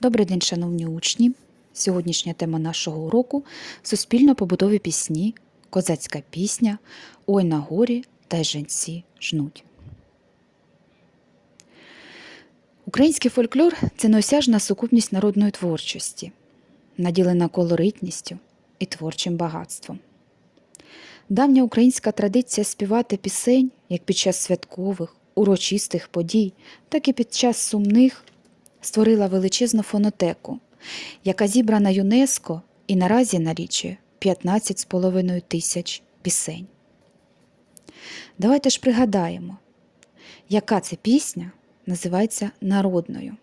Добрий день, шановні учні! Сьогоднішня тема нашого уроку суспільно-побутові пісні, козацька пісня, Ой на горі та й женці жнуть. Український фольклор це неосяжна сукупність народної творчості, наділена колоритністю і творчим багатством. Давня українська традиція співати пісень як під час святкових, урочистих подій, так і під час сумних створила величезну фонотеку, яка зібрана ЮНЕСКО і наразі налічує 15,5 тисяч пісень. Давайте ж пригадаємо, яка це пісня називається народною.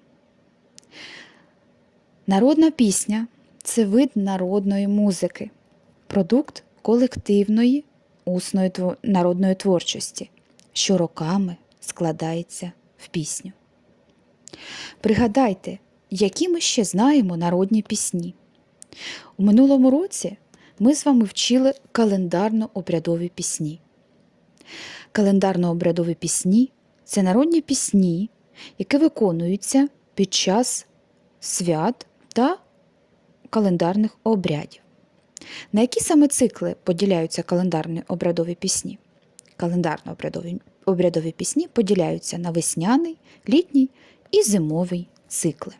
Народна пісня це вид народної музики, продукт колективної усної народної творчості, що роками складається в пісню. Пригадайте, які ми ще знаємо народні пісні. У минулому році ми з вами вчили календарно-обрядові пісні. Календарно-обрядові пісні це народні пісні, які виконуються під час свят та календарних обрядів. На які саме цикли поділяються календарні обрядові пісні? Календарно-обрядові обрядові пісні поділяються на весняний, літній і зимовий цикли.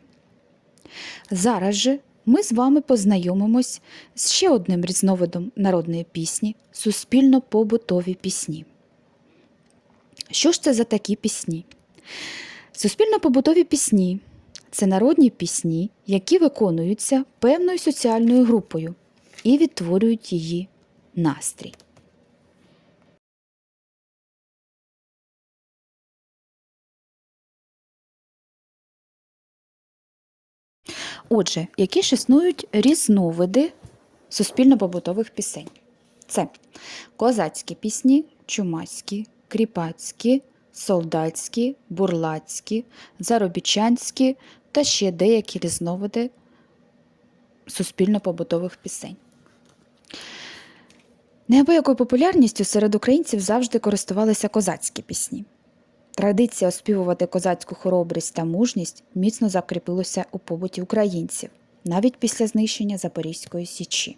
Зараз же ми з вами познайомимось з ще одним різновидом народної пісні суспільно-побутові пісні. Що ж це за такі пісні? Суспільно-побутові пісні це народні пісні, які виконуються певною соціальною групою і відтворюють її настрій. Отже, які ж існують різновиди суспільно-побутових пісень? Це козацькі пісні, чумацькі, кріпацькі, солдатські, бурлацькі, заробітчанські та ще деякі різновиди суспільно-побутових пісень. Неабиякою популярністю серед українців завжди користувалися козацькі пісні. Традиція оспівувати козацьку хоробрість та мужність міцно закріпилася у побуті українців, навіть після знищення Запорізької січі.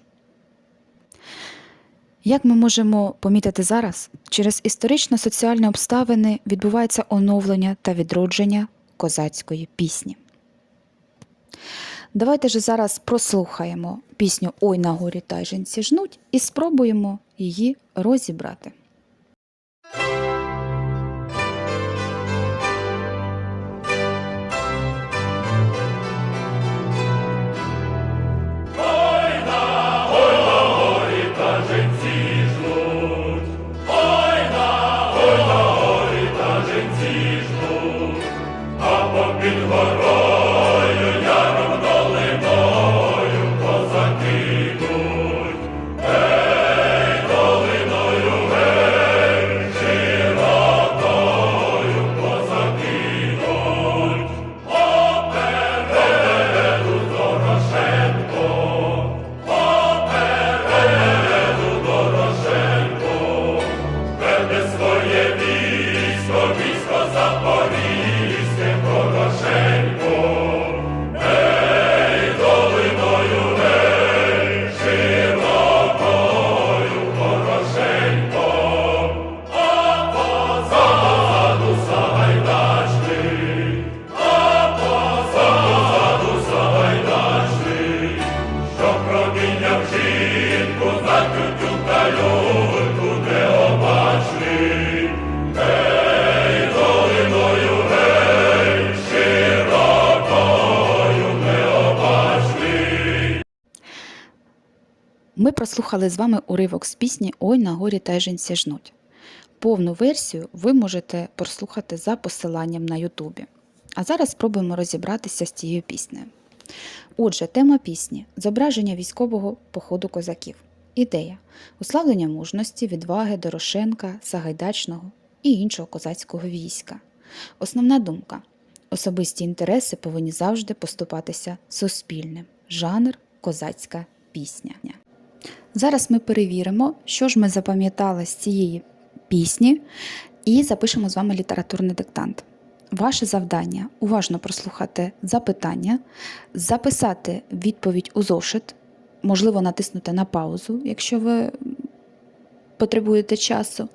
Як ми можемо помітити зараз, через історично-соціальні обставини відбувається оновлення та відродження козацької пісні. Давайте ж зараз прослухаємо пісню Ой на горі та жінці жнуть і спробуємо її розібрати. Ми прослухали з вами уривок з пісні Ой на горі та й жнуть. Повну версію ви можете прослухати за посиланням на Ютубі. А зараз спробуємо розібратися з цією піснею. Отже, тема пісні зображення військового походу козаків. Ідея уславлення мужності, відваги Дорошенка, Сагайдачного і іншого козацького війська. Основна думка особисті інтереси повинні завжди поступатися суспільним. Жанр козацька пісня. Зараз ми перевіримо, що ж ми запам'ятали з цієї пісні, і запишемо з вами літературний диктант. ваше завдання уважно прослухати запитання, записати відповідь у зошит, можливо, натиснути на паузу, якщо ви потребуєте часу.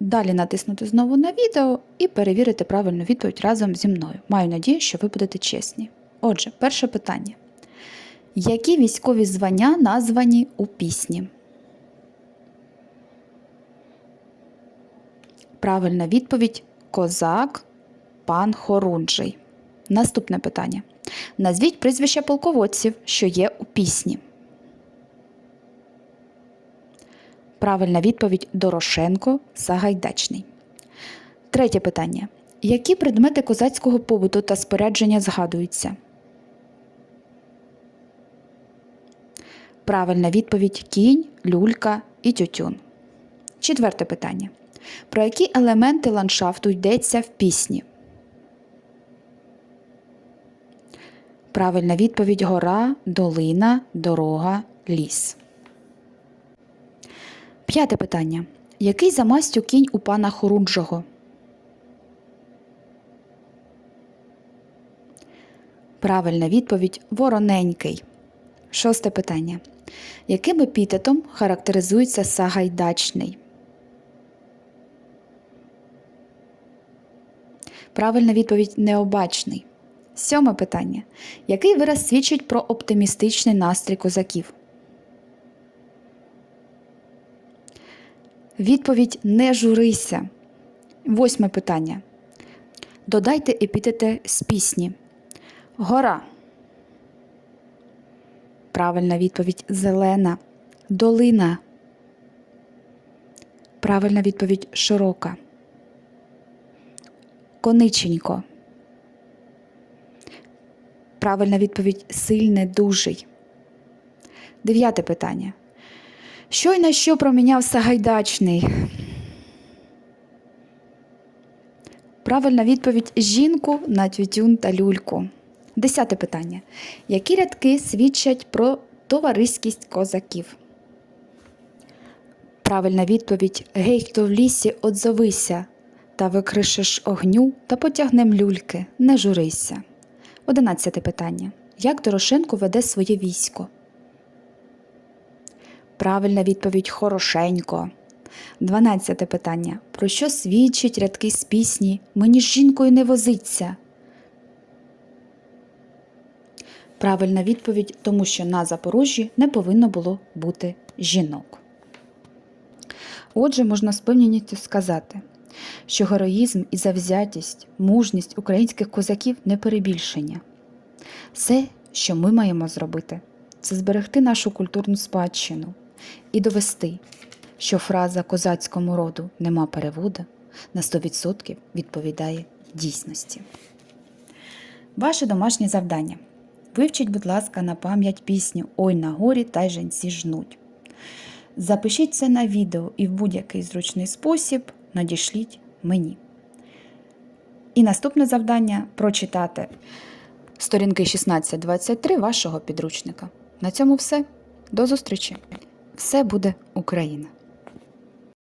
Далі натиснути знову на відео і перевірити правильну відповідь разом зі мною. Маю надію, що ви будете чесні. Отже, перше питання. Які військові звання названі у пісні? Правильна відповідь Козак, пан Хорунжий. Наступне питання. Назвіть прізвища полководців, що є у пісні. Правильна відповідь Дорошенко Сагайдачний. Третє питання. Які предмети козацького побуту та спорядження згадуються? Правильна відповідь кінь, люлька і тютюн. Четверте питання. Про які елементи ландшафту йдеться в пісні? Правильна відповідь гора, долина, дорога, ліс. П'яте питання. Який за мастю кінь у пана Хорунжого? Правильна відповідь вороненький. Шосте питання. Яким епітетом характеризується Сагайдачний? Правильна відповідь необачний. Сьоме питання. Який вираз свідчить про оптимістичний настрій козаків? Відповідь не журися. Восьме питання. Додайте епітети з пісні. Гора. Правильна відповідь зелена. Долина. Правильна відповідь широка. Кониченько. Правильна відповідь сильне, дужий. Дев'яте питання. Що й на що проміняв Сагайдачний? Правильна відповідь жінку на тютюн та люльку. Десяте питання. Які рядки свідчать про товариськість козаків? Правильна відповідь Гей, хто в лісі, отзовися, та викришиш огню та потягнем люльки, не журися. Одинадцяте питання. Як Дорошенко веде своє військо? Правильна відповідь хорошенько. Дванадцяте питання. Про що свідчить рядки з пісні Мені з жінкою не возиться? Правильна відповідь, тому що на Запорожжі не повинно було бути жінок. Отже, можна з певністю сказати, що героїзм і завзятість, мужність українських козаків не перебільшення. Все, що ми маємо зробити, це зберегти нашу культурну спадщину і довести, що фраза козацькому роду нема переводу на 100% відповідає дійсності. Ваше домашнє завдання. Вивчіть, будь ласка, на пам'ять пісню Ой на горі та й женці жнуть. Запишіть це на відео і в будь-який зручний спосіб надішліть мені. І наступне завдання прочитати сторінки 16-23 вашого підручника. На цьому все. До зустрічі! Все буде Україна!